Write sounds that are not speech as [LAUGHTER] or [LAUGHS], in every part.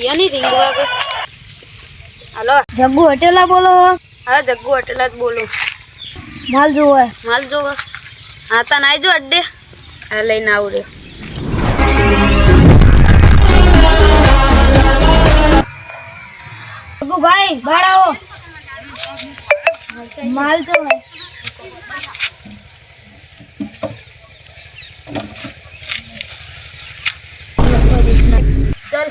પિયાની ring વાગે હાલો જગ્ગુ હોટેલા બોલો હા જગ્ગુ હોટેલ જ બોલું માલ જોવે માલ જો હા તા નાઈ જો અડ્ડે હા લઈને આવું રે જગ્ગુ ભાઈ બહાર આવો માલ જોવે चल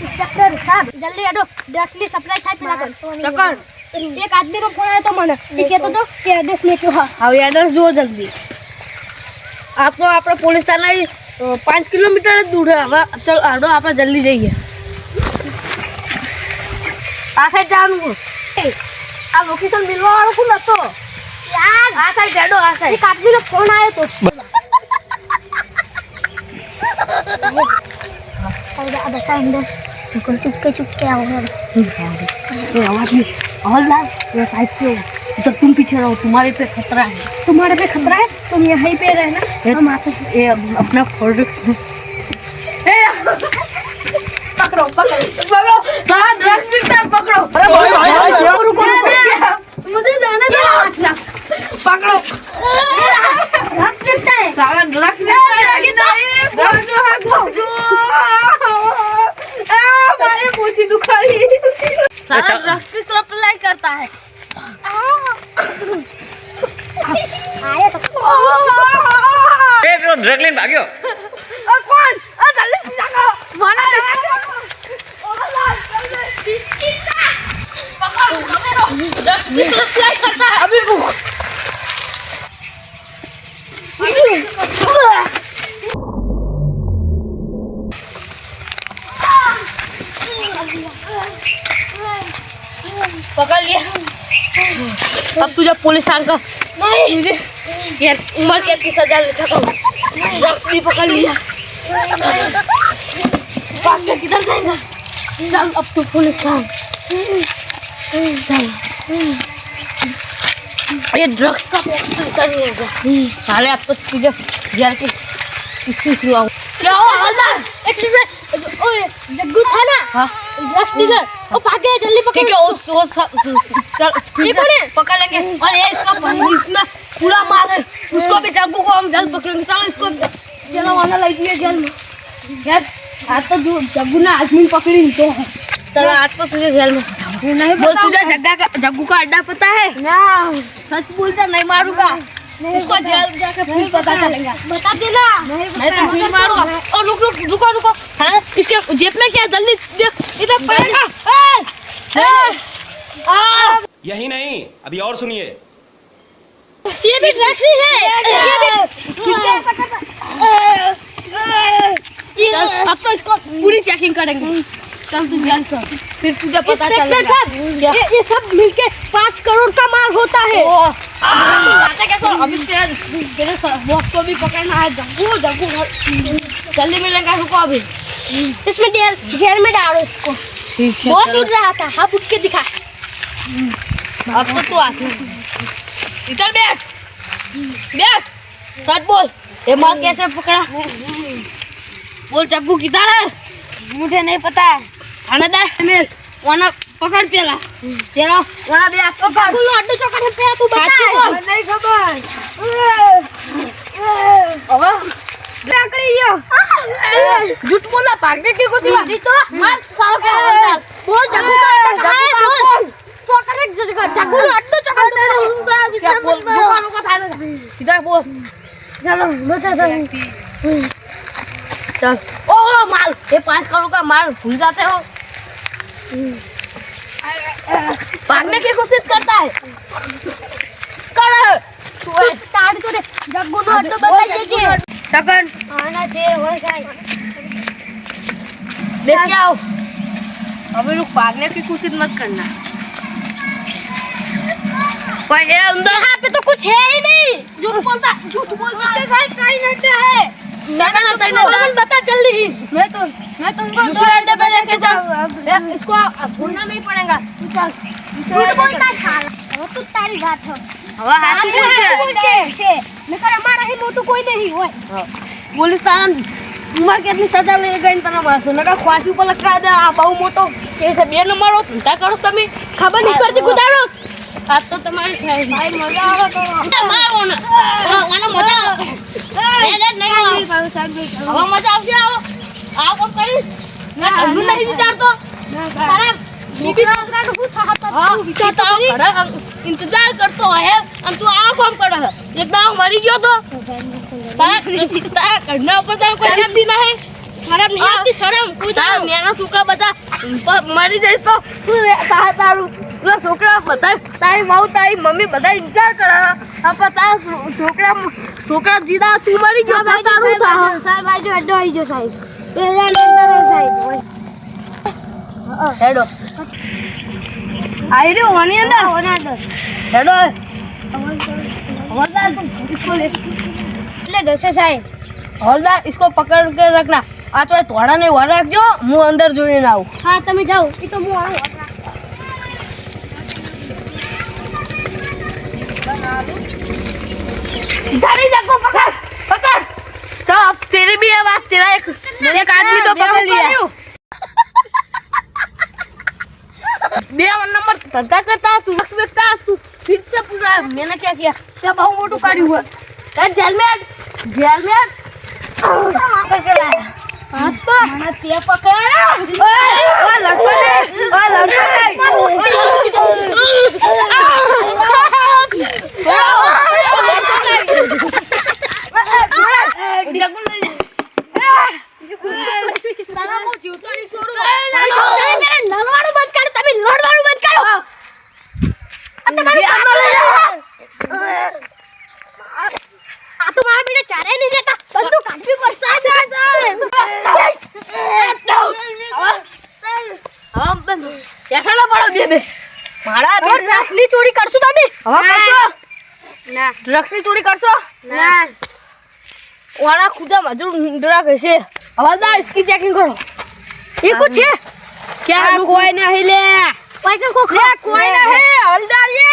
ઇન્સ્પેક્ટર સાહેબ જલ્દી અડો ડ્રગ્સની સપ્લાય થાય પેલા કર ચકણ એક આદમીનો ફોન આવ્યો તો મને એ કહેતો તો કે એડ્રેસ મેં કહ્યું હા હવે એડ્રેસ જુઓ જલ્દી આ તો આપણે પોલીસ થાના પાંચ કિલોમીટર જ દૂર છે હવે ચલો આડો આપણે જલ્દી જઈએ આ સાઈડ જવાનું છે. આ લોકેશન મિલવા વાળો કોણ હતો યાર આ સાઈડ હેડો આ સાઈડ એક આદમીનો ફોન આવ્યો તો બતા અંદર ચुपके चुपके आओ ये आवाज़ नहीं। ला ये साइड से जब तुम पीछे रहो तुम्हारे पे खतरा है। तुम्हारे पे खतरा है? तुम यहीं पे रहना। हम आते हैं। ये अपना ए पकड़ो पकड़ो पकड़ो। सारा ड्रग्स बिकता है पकड़ो। अरे भाई भाई रुको रुको। मुझे जाने दो। पकड़ो। सारा ड्रग्स की सप्लाई करता है आया तो એ પેલો ડ્રગ લઈને ભાગ્યો पकड़ लिया। अब तुझे पुलिस थान का तुझे ये उम्र कैद की सजा लिखा था। ड्रग्स भी पकड़ लिया। किधर जाएगा चल अब तू पुलिस थान ये ड्रग्स का साले अब तो तुझे जेल की क्या मिनट। ओए जग्गू था ना हाँ। ड्रग्स डीलर ओ भाग जल्दी पकड़। ठीक है सब चल। ये कौन है पकड़ लेंगे। और ये इसका [LAUGHS] इसमें पूरा माल है। उसको भी जग्गू को हम जल्द पकड़ेंगे चलो इसको चलो वाला यार आज तो जो जग्गू ने आदमी पकड़ी तो। है चलो आज तो तुझे जेल में। नहीं बोल तुझे जग्गा का जग्गू का अड्डा पता है? ना। सच बोलता नहीं मारूँगा। उसको जेल जाकर फिर पता चलेगा। बता देना नहीं तो फिर मारूँगा। और रुक रुक रुको रुको। हाँ इसके जेब में क्या जल्दी देख। इधर पड़ेगा! यही नहीं अभी और सुनिए। ये भी ड्रग्स ही। है ये भी अब तो इसको पूरी चेकिंग करेंगे। चल तू जेल चल। फिर तुझे पता चलेगा क्या। ये, ये सब मिलके पाँच करोड़ का माल होता है। ओ अभी तेरे तेरे बॉस को भी पकड़ना है। जग्गू जग्गू जल्दी मिलेगा रुको अभी। इसमें जेल में डालो इसको। बहुत उड़ रहा था अब उठ के दिखा। अब तो तू आ। इधर बैठ। बैठ। सच बोल। ये माल कैसे पकड़ा? बोल जग्गू किधर है? मुझे नहीं पता है। થાણાદાર મેલ ઓના પકડ પેલા. પેલા ઓના બે પકડ. બોલો અડો ચોકડ પેલા તું બતા મને ખબર. હવે લાકડી ગયો. જૂઠ બોલા ભાગે કે કોચી લાડી તો? માર સાલ કે બોલ જગુ બોલ. ચોકડ એક જગુ જગુ અડો ચોકડ બોલ બોલ. કો થાણે સીધા બોલ. ચાલો બતા ચાલ. ओ माल ये पाँच करोड़ का माल भूल जाते हो भागने की कोशिश करता है। कर तू स्टार्ट करे जग्गू नो अड्डू बता दीजिए सेकंड आना देर हो जाए। देख के आओ। अबे रुक पागले की कोशिश मत करना। पर ये अंदर यहाँ पे तो कुछ है ही नहीं। झूठ बोलता झूठ बोलता उसके साथ कहीं नहीं है। ना ना ना बता रही मैं तो मैं तुमको दूसरे अड्डे पे लेके चल તારી વાત હવે હાથી બોલ કોઈ નહીં હોય. પોલીસ તારા ઉમર કેટલી સજા લઈ ગઈ ને તને મારશું ઉપર લખા દે. આ બહુ મોટો એ છે. બે નંબરો ધંધા કરો તમે. ખબર નહીં પડતી ગુજારો આ તો તમારી ભાઈ મજા આવે તો. મારો મને મજા આવે. એ મજા આવશે આવો. આવો કરીશ હું નહીં વિચારતો? તારા તો તું ઇંતજાર કરતો હોય અને તું આ કામ કરે છે. એકદમ મરી ગયો તો? ઘરના ઉપર તારે કોઈ શરમ બી નહીં? શરમ નહીં આવતી શરમ. કોઈ તારા મેના છોકરા બધા મરી જાય તો તું તા તારું પેલા છોકરા બધા તારી માઉ તારી મમ્મી બધા ઇંતજાર કરે છે. આ પણ તારા છો- છોકરા છોકરા જીદા તું મરી ગયો તો તારું સાહેબ આજો અડ્ડો આવી ગયો સાહેબ. પેલા અંદર સાહેબ. હેડો આવી રહ્યો આની અંદર ઓના અંદર હેડો हवलदार इसको ले એટલે જશે સાહેબ हवलदार इसको पकड़ के रखना આ તો થોડા ને વાર રાખજો હું અંદર જોઈને આવું હા તમે જાઓ એ તો હું આવું इधर ही जाको पकड़ पकड़ तो अब तेरी भी है बात तेरा एक मेरे एक आदमी બે નંબર ધંધા કરતા તું લક્ષ વેચતા તું ફિર સે પૂરા મેને ક્યાં કિયા તે બહુ મોટું કાઢ્યું હોય તે જેલ મે જેલ મે પકડ કે લાયા હાથ તો મને તે પકડ ઓય ઓય લડતો ને ઓય લડતો ને ઓય લડતો ને છે બે. મારા ચોરી કરશો? તમે? હવે કરશો? ના. ડ્રગ્સની ચોરી કરશો? ના. વાળા ખુદા મજૂર ડ્રગ હશે હવે દા ઇસકી ચેકિંગ કરો. એ કુછ છે? ક્યાં કોઈ નહીં લે. કોઈ કો લે કોઈ નહીં. હલદાર લે.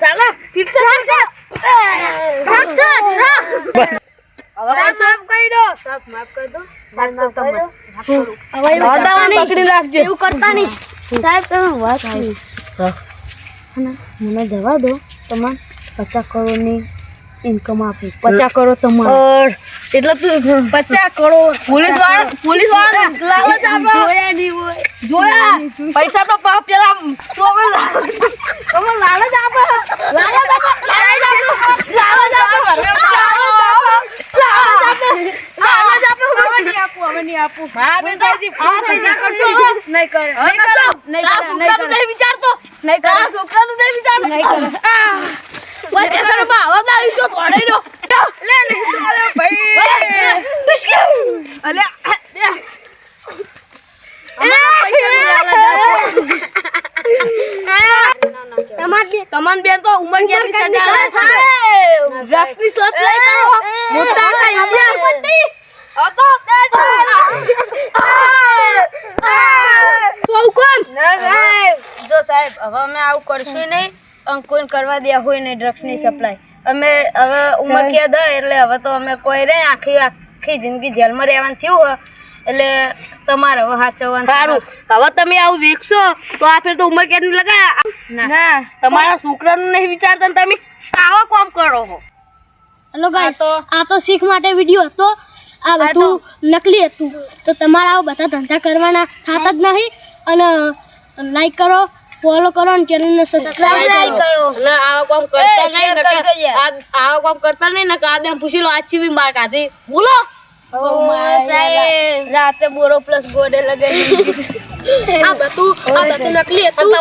સાલા ફિર સે ફિર સે ડ્રગ સે ડ્રગ હવે સાફ કરી દો. સાફ માફ કરી દો. સાફ કરી હવે એવું કરતા નહીં. સાહેબ તમે વાત મને જવા દો. તમારે પચાસ કરોડની ઇન્કમ આપી. પચાસ કરોડ તમારે. એટલે તું પચાસ કરોડ પોલીસવાળા પોલીસવાળા જોયા નહીં હોય. જોયા. પૈસા તો પેલા તો લાલચ આપે લાલચ આપે લાલચ આપે લાલચ આપે લાલચ આપે હવે નહીં આપું હવે નહીં આપું હા બેટાજી આ પૈસા કરશો નહીં કરે નહીં કરો નહીં કરે છોકરાનું નહીં વિચારતો નહીં કરે છોકરાનું નહીં વિચારતો નહીં કરે ઓય કેસરમાં હવાદારી જો તોડાઈ દો લે નહીં તો અલે ભાઈ અલે બે તમાન ક્યાંની સજા લે છે ડ્રગ્સની સપ્લાય કરો મોટા કાઈ પટ્ટી આ તો કોણ ના સાહેબ જો સાહેબ હવે અમે આવું કરશું નહીં અને કોઈ કરવા દે હોય નહીં ડ્રગ્સની સપ્લાય અમે હવે ઉંમર કેદ એટલે હવે તો અમે કોઈ રે આખી આખી જિંદગી જેલમાં રહેવાનું થયું હોય એટલે તમારે હવે સાચવવાનું સારું હવે તમે આવું વેચશો તો આ ફેર તો ઉંમર ક્યાંની લગાયા ના. તમારા છોકરાનું નહીં વિચારતા ને તમે આવા કોમ કરો છો હેલો ગાઈસ આ તો શીખ માટે વિડિયો હતો. આ બધું નકલી હતું. તો તમારે આવા બધા ધંધા કરવાના. થતા જ નહીં. અને લાઈક કરો ફોલો કરો અને ચેનલને સબસ્ક્રાઇબ કરો. અને આવા કોમ કરતા નહીં નકર આવા કોમ કરતા નહીં નકર આ બેન પૂછી લો આજથી બી માર કાઢી બોલો રાતે બોરો પ્લસ ગોડે લગાવી આ બધું આ બધું નકલી હતું.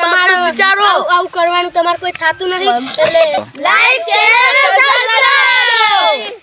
તમારા વિચારો. આવું આવું કરવાનું તમારે કોઈ થતું નથી. એટલે લાઈક શેર સબસ્ક્રાઇબ